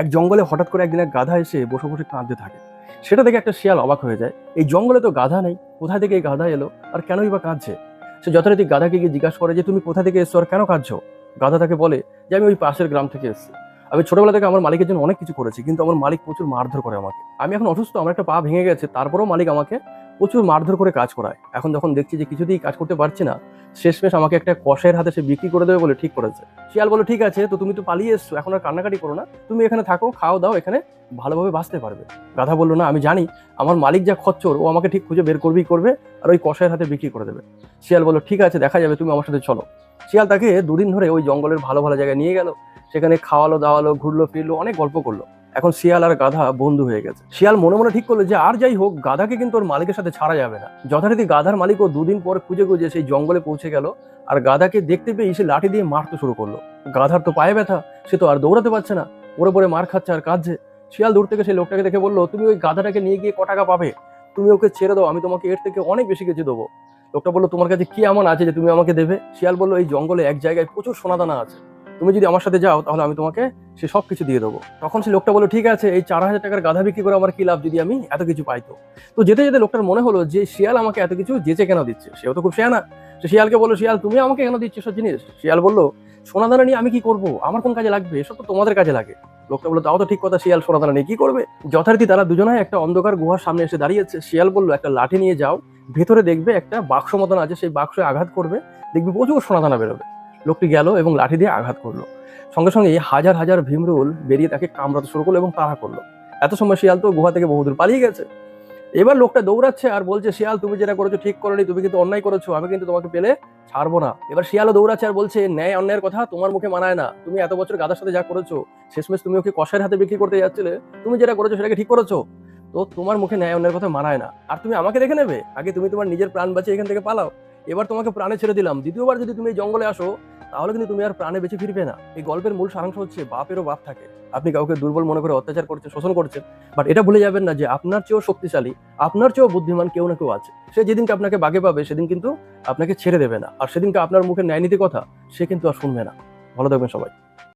এক জঙ্গলে হঠাৎ করে একদিন এক গাধা এসে বসে বসে কাঁদতে থাকে। সেটা দেখে একটা শিয়াল অবাক হয়ে যায়। এই জঙ্গলে তো গাধা নেই, কোথা থেকে এই গাধা এলো? আর কেনই বা কাঁদছে? সে যথারীতি গাধাকে গিয়ে জিজ্ঞাসা করে যে, তুমি কোথা থেকে এসছো? আর কেন কাঁদছো? গাধা তাকে বলে যে, আমি ওই পাশের গ্রাম থেকে এসেছি। আমি ছোটবেলা থেকে আমার মালিকের জন্য অনেক কিছু করেছি, কিন্তু আমার মালিক প্রচুর মারধর করে আমাকে। আমি এখন অসুস্থ, আমার একটা পা ভেঙে গেছে, তারপরেও মালিক আমাকে প্রচুর মারধর করে কাজ করায়। এখন যখন দেখছি যে কিছুতেই কাজ করতে পারছি না, শেষমেশ আমাকে একটা কষের হাতে সে বিক্রি করে দেবে বলে ঠিক করেছে। শিয়াল বলো ঠিক আছে, তো তুমি তো পালিয়ে এসছো, এখন আর কান্নাকাটি করো না। তুমি এখানে থাকো, খাও, দাও, এখানে ভালোভাবে বাঁচতে পারবে। গাধা বলল, না, আমি জানি, আমার মালিক যা খচ্চর, ও আমাকে ঠিক খুঁজে বের করবেই করবে আর ওই কষায়ের হাতে বিক্রি করে দেবে। শিয়াল বলল, ঠিক আছে, দেখা যাবে, তুমি আমার সাথে চলো। শিয়াল তাকে দুদিন ধরে ওই জঙ্গলের ভালো ভালো জায়গায় নিয়ে গেল। সেখানে খাওয়ালো, দাওয়ালো, ঘুরলো, ফিরলো, অনেক গল্প করল। এখন শিয়াল আর গাধা বন্ধু হয়ে গেছে। শিয়াল মনে মনে ঠিক করল যে আর যাই হোক, গাধাকে কিন্তু ওর মালিকের সাথে ছাড়া যাবে না। যথারীতি গাধার মালিকও দুদিন পর খুঁজে খুঁজে সেই জঙ্গলে পৌঁছে গেল আর গাধাকে দেখতে পেয়ে সে লাঠি দিয়ে মারতে শুরু করল। গাধার তো পায়ে ব্যথা, সে তো আর দৌড়াতে পারছে না। ওরে পরে মার খাচ্ছে আর কাঁদছে। শিয়াল দূর থেকে সেই লোকটাকে দেখে বলল, তুমি ওই গাধাটাকে নিয়ে গিয়ে ক টাকা পাবে? তুমি ওকে ছেড়ে দাও, আমি তোমাকে এর থেকে অনেক বেশি কিছু দেবো। লোকটা বলল, তোমার কাছে কি এমন আছে যে তুমি আমাকে দেবে? শিয়াল বলল, এই জঙ্গলে এক জায়গায় প্রচুর সোনাদানা আছে। তুমি যদি আমার সাথে যাও, তাহলে আমি তোমাকে সে সব কিছু দিয়ে দেবো। তখন সে লোকটা বলল, ঠিক আছে, এই চার হাজার টাকার গাধা বিক্রি করে আমার কি লাভ যদি আমি এত কিছু পাইতো তো? যেতে যেতে লোকটার মনে হলো যে, শিয়াল আমাকে এত কিছু যেচে কেন দিচ্ছে? সেও তো খুব শেয়ানা। সে শিয়ালকে বলল, শিয়াল, তুমি আমাকে কেন দিচ্ছ সব জিনিস? শিয়াল বলল সোনাদানা নিয়ে আমি কি করব? আমার কোন কাজে লাগবে? এসব তো তোমাদের কাজে লাগে। লোকটা বলল, তাও তো ঠিক কথা, শিয়াল সোনাদানা নিয়ে কি করবে? যথারীতি তারা দুজনে একটা অন্ধকার গুহার সামনে এসে দাঁড়িয়েছে। শিয়াল বলল, একটা লাঠি নিয়ে যাও, ভেতরে দেখবে একটা বাক্স মতন আছে, সেই বাক্সে আঘাত করবে, দেখবি প্রচুর সোনাদানা বেরোবে। লোকটি গেল এবং লাঠি দিয়ে আঘাত করল। সঙ্গে সঙ্গে হাজার হাজার ভীমরুল বেরিয়ে তাকে কামড়াতে শুরু করল এবং তাড়া করল। এত সময় শিয়াল তো গুহা থেকে বহুদূর পালিয়ে গেছে। এবার লোকটা দৌড়াচ্ছে আর বলছে, শিয়াল, তুমি যেটা করেছ ঠিক করনি, তুমি কিন্তু অন্যায় করেছ, আমি কিন্তু তোমাকে পেলে ছাড়বো না। এবার শিয়ালও দৌড়াচ্ছে আর বলছে, ন্যায় অন্যায়ের কথা তোমার মুখে মানায় না। তুমি এত বছর গাদার সাথে যা করেছ, শেষমেশ তুমি ওকে কষার হাতে বিক্রি করতে যাচ্ছিলে, তুমি যেটা করেছ সেটাকে ঠিক করেছ। তো তোমার মুখে ন্যায় অন্যায়ের কথা মানায় না। আর তুমি আমাকে দেখে নেবে? আগে তুমি তোমার নিজের প্রাণ বাঁচিয়ে এখান থেকে পালাও। এবার তোমাকে প্রাণে ছেড়ে দিলাম। দ্বিতীয়বার যদি তুমি এই জঙ্গলে আসো, তাহলে কিন্তু তুমি আর প্রাণে বেঁচে ফিরবে না। এই গল্পের মূল সারাংশ হচ্ছে বাপেরও বাপ থাকে। আপনি কাউকে দুর্বল মনে করে অত্যাচার করছেন, শোষণ করছেন বাট এটা ভুলে যাবেন না যে আপনার চেয়েও শক্তিশালী, আপনার চেয়েও বুদ্ধিমান কেউ না কেউ আছে। সে যেদিনকে আপনাকে বাগে পাবে, সেদিন কিন্তু আপনাকে ছেড়ে দেবে না। আর সেদিনকে আপনার মুখে ন্যায় নীতি কথা সে কিন্তু আর শুনবে না। ভালো থাকবেন সবাই।